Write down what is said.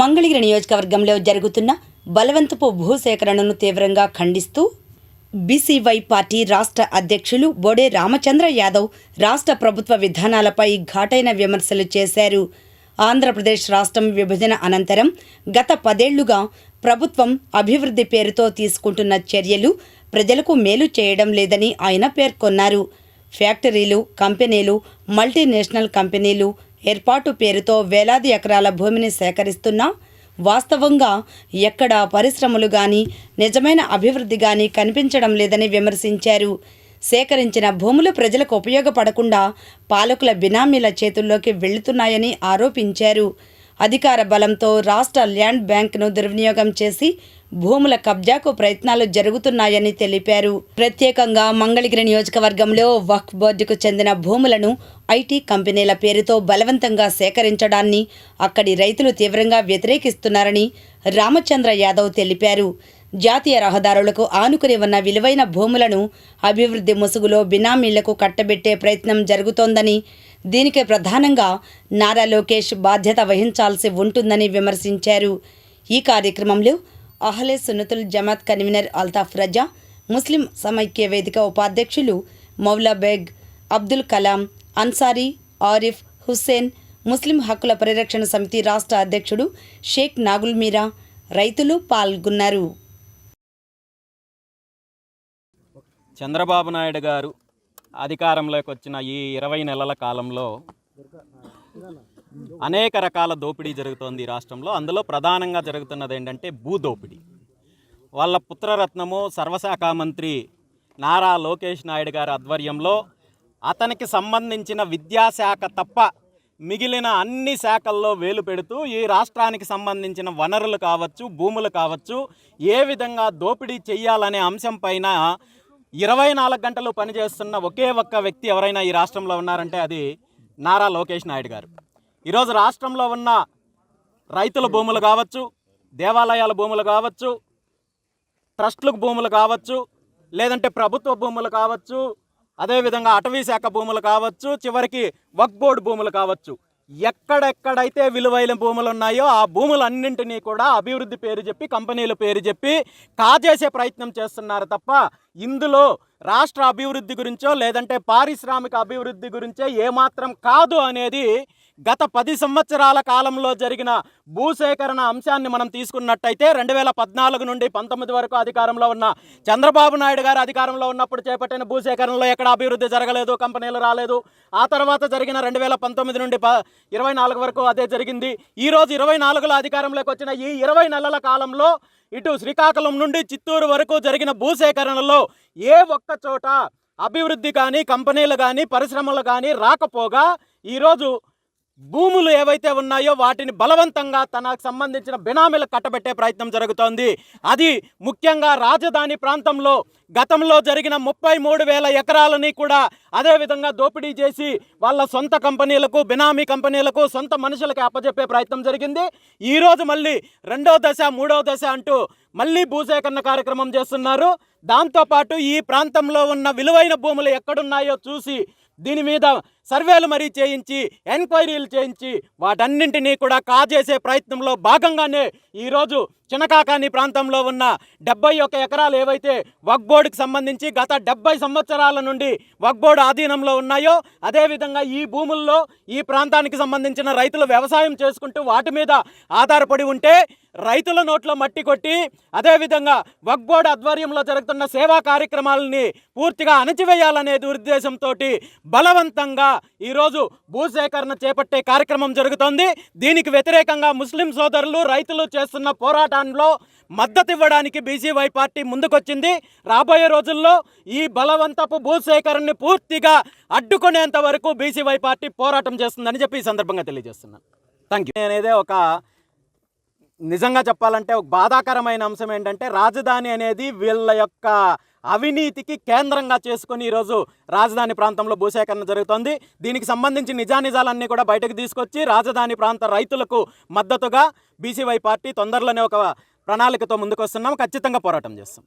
మంగళగిరి నియోజకవర్గంలో జరుగుతున్న బలవంతపు భూసేకరణను తీవ్రంగా ఖండిస్తూ బీసీవై పార్టీ రాష్ట్ర అధ్యక్షులు బోడే రామచంద్ర యాదవ్ రాష్ట్ర ప్రభుత్వ విధానాలపై ఘాటైన విమర్శలు చేశారు. ఆంధ్రప్రదేశ్ రాష్ట్రం విభజన అనంతరం గత పదేళ్ళుగా ప్రభుత్వం అభివృద్ధి పేరుతో తీసుకుంటున్న చర్యలు ప్రజలకు మేలు చేయడం లేదని ఆయన పేర్కొన్నారు. ఫ్యాక్టరీలు కంపెనీలు మల్టీనేషనల్ కంపెనీలు ఏర్పాటు పేరుతో వేలాది ఎకరాల భూమిని సేకరిస్తున్నా వాస్తవంగా ఎక్కడ పరిశ్రమలు గాని నిజమైన అభివృద్ధి గాని కనిపించడం లేదని విమర్శించారు. సేకరించిన భూములు ప్రజలకు ఉపయోగపడకుండా పాలకుల బినామీల చేతుల్లోకి వెళుతున్నాయని ఆరోపించారు. అధికార బలంతో రాష్ట్ర ల్యాండ్ బ్యాంక్ను దుర్వినియోగం చేసి భూముల కబ్జాకు ప్రయత్నాలు జరుగుతున్నాయని తెలిపారు. ప్రత్యేకంగా మంగళగిరి నియోజకవర్గంలో వక్ఫ్ బోర్డుకు చెందిన భూములను ఐటీ కంపెనీల పేరుతో బలవంతంగా సేకరించడాన్ని అక్కడి రైతులు తీవ్రంగా వ్యతిరేకిస్తున్నారని రామచంద్ర యాదవ్ తెలిపారు. జాతీయ రహదారులకు ఆనుకుని ఉన్న విలువైన భూములను అభివృద్ధి ముసుగులో బినామీలకు కట్టబెట్టే ప్రయత్నం జరుగుతోందని దీనికి ప్రధానంగా నారా లోకేష్ బాధ్యత వహించాల్సి ఉంటుందని విమర్శించారు. ఈ కార్యక్రమంలో అహ్లే సున్నతుల్ జమాత్ కన్వీనర్ అల్తాఫ్ రజా ముస్లిం సమైక్య వేదిక ఉపాధ్యక్షులు మౌలా బేగ్ అబ్దుల్ కలాం అన్సారీ ఆరిఫ్ హుస్సేన్ ముస్లిం హక్కుల పరిరక్షణ సమితి రాష్ట్ర అధ్యక్షుడు షేక్ నాగుల్ మీరా రైతులు పాల్గొన్నారు. చంద్రబాబు నాయుడు గారు అధికారంలోకి వచ్చిన ఈ ఇరవై నెలల కాలంలో అనేక రకాల దోపిడీ జరుగుతోంది ఈ రాష్ట్రంలో. అందులో ప్రధానంగా జరుగుతున్నది ఏంటంటే భూ దోపిడీ. వాళ్ళ పుత్రరత్నము సర్వశాఖ మంత్రి నారా లోకేష్ నాయుడు గారి ఆధ్వర్యంలో అతనికి సంబంధించిన విద్యాశాఖ తప్ప మిగిలిన అన్ని శాఖల్లో వేలు పెడుతూ ఈ రాష్ట్రానికి సంబంధించిన వనరులు కావచ్చు భూములు కావచ్చు ఏ విధంగా దోపిడీ చేయాలనే అంశం పైన ఇరవై నాలుగు గంటలు పనిచేస్తున్న ఒకే ఒక్క వ్యక్తి ఎవరైనా ఈ రాష్ట్రంలో ఉన్నారంటే అది నారా లోకేష్ నాయుడు గారు. ఈరోజు రాష్ట్రంలో ఉన్న రైతుల భూములు కావచ్చు దేవాలయాల భూములు కావచ్చు ట్రస్టులకు భూములు కావచ్చు లేదంటే ప్రభుత్వ భూములు కావచ్చు అదేవిధంగా అటవీ శాఖ భూములు కావచ్చు చివరికి వక్ బోర్డు భూములు కావచ్చు. ఎక్కడెక్కడైతే విలువైన భూములు ఉన్నాయో ఆ భూములన్నింటినీ కూడా అభివృద్ధి పేరు చెప్పి కంపెనీల పేరు చెప్పి కాజేసే ప్రయత్నం చేస్తున్నారు తప్ప ఇందులో రాష్ట్ర అభివృద్ధి గురించో లేదంటే పారిశ్రామిక అభివృద్ధి గురించో ఏమాత్రం కాదు అనేది గత పది సంవత్సరాల కాలంలో జరిగిన భూసేకరణ అంశాన్ని మనం తీసుకున్నట్టయితే రెండు వేల పద్నాలుగు నుండి పంతొమ్మిది వరకు అధికారంలో ఉన్న చంద్రబాబు నాయుడు గారు అధికారంలో ఉన్నప్పుడు చేపట్టిన భూసేకరణలో ఎక్కడ అభివృద్ధి జరగలేదు కంపెనీలు రాలేదు. ఆ తర్వాత జరిగిన రెండు వేల పంతొమ్మిది నుండి ప ఇరవై నాలుగు వరకు అదే జరిగింది. ఈ రోజు ఇరవై నాలుగులో అధికారంలోకి వచ్చిన ఈ ఇరవై నెలల కాలంలో ఇటు శ్రీకాకుళం నుండి చిత్తూరు వరకు జరిగిన భూసేకరణలో ఏ ఒక్క చోట అభివృద్ధి కానీ కంపెనీలు కానీ పరిశ్రమలు కానీ రాకపోగా ఈరోజు భూములు ఏవైతే ఉన్నాయో వాటిని బలవంతంగా తనకు సంబంధించిన బినామీలు కట్టబెట్టే ప్రయత్నం జరుగుతోంది. అది ముఖ్యంగా రాజధాని ప్రాంతంలో గతంలో జరిగిన ముప్పై మూడు వేల ఎకరాలని కూడా అదేవిధంగా దోపిడీ చేసి వాళ్ళ సొంత కంపెనీలకు బినామీ కంపెనీలకు సొంత మనుషులకు అప్పజెప్పే ప్రయత్నం జరిగింది. ఈరోజు మళ్ళీ రెండో దశ మూడో దశ అంటూ మళ్ళీ భూసేకరణ కార్యక్రమం చేస్తున్నారు. దాంతోపాటు ఈ ప్రాంతంలో ఉన్న విలువైన భూములు ఎక్కడున్నాయో చూసి దీని మీద సర్వేలు మరీ చేయించి ఎంక్వైరీలు చేయించి వాటన్నింటినీ కూడా కాజేసే ప్రయత్నంలో భాగంగానే ఈరోజు చినకాకాని ప్రాంతంలో ఉన్న డెబ్బై ఒక్క ఎకరాలు ఏవైతే వగ్బోర్డుకి సంబంధించి గత డెబ్బై సంవత్సరాల నుండి వగ్బోర్డు ఆధీనంలో ఉన్నాయో అదేవిధంగా ఈ భూముల్లో ఈ ప్రాంతానికి సంబంధించిన రైతులు వ్యవసాయం చేసుకుంటూ వాటి మీద ఆధారపడి ఉంటే రైతుల నోట్లో మట్టి కొట్టి అదేవిధంగా వక్బోర్డు ఆధ్వర్యంలో జరుగుతున్న సేవా కార్యక్రమాలని పూర్తిగా అణచివేయాలనే దురుద్దేశంతో బలవంతంగా ఈరోజు భూసేకరణ చేపట్టే కార్యక్రమం జరుగుతోంది. దీనికి వ్యతిరేకంగా ముస్లిం సోదరులు రైతులు చేస్తున్న పోరాటంలో మద్దతు ఇవ్వడానికి బీసీవై పార్టీ ముందుకొచ్చింది. రాబోయే రోజుల్లో ఈ బలవంతపు భూసేకరణని పూర్తిగా అడ్డుకునేంత వరకు బీసీవై పార్టీ పోరాటం చేస్తుందని చెప్పి ఈ సందర్భంగా తెలియజేస్తున్నాను. థ్యాంక్ యూ నేనేదే ఒక నిజంగా చెప్పాలంటే ఒక బాధాకరమైన అంశం ఏంటంటే రాజధాని అనేది వీళ్ళ యొక్క అవినీతికి కేంద్రంగా చేసుకొని ఈరోజు రాజధాని ప్రాంతంలో భూసేకరణ జరుగుతోంది. దీనికి సంబంధించి నిజానిజాలన్నీ కూడా బయటకు తీసుకొచ్చి రాజధాని ప్రాంత రైతులకు మద్దతుగా బీసీవై పార్టీ తొందరలోనే ఒక ప్రణాళికతో ముందుకు వస్తున్నాం ఖచ్చితంగా పోరాటం చేస్తాం.